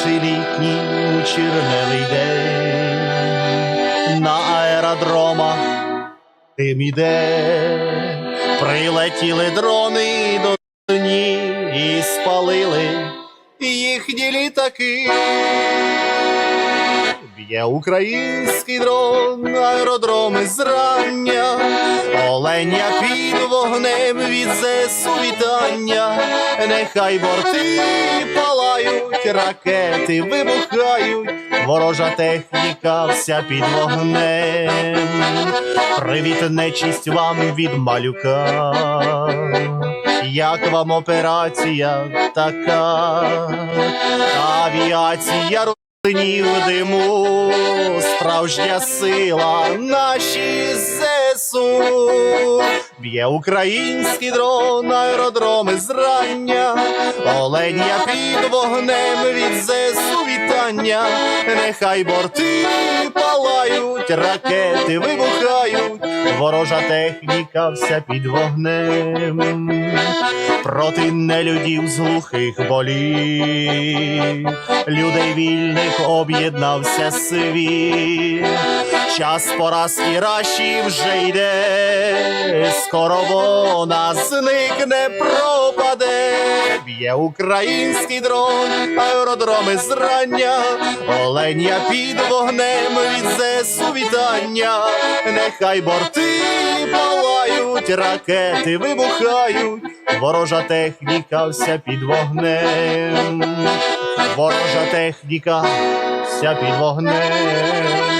перший літній черневий день. На аеродромах тим іде, прилетіли дрони до дні і спалили їхні літаки. Б'є український дрон, аеродроми зрання, оленя під вогнем від ЗСУ вітання, нехай борти палають, ракети вибухають, ворожа техніка вся під вогнем. Привіт, нечисть вам від малюка. Як вам операція така? Авіація руйнів диму, справжня сила наші ЗСУ. Б'є український дрон, аеродроми зрання, оленя під вогнем від ЗСУ вітання, нехай борти палають, ракети вибухають, ворожа техніка вся під вогнем, проти нелюдів з глухих болів, людей вільних об'єднався світ. Час поразки раші вже йде, скоро вона зникне, пропаде. Б'є український дрон, аеродроми зрання, оленя під вогнем від ЗСУ вітання, нехай борти палають, ракети вибухають, ворожа техніка вся під вогнем, ворожа техніка вся під вогнем.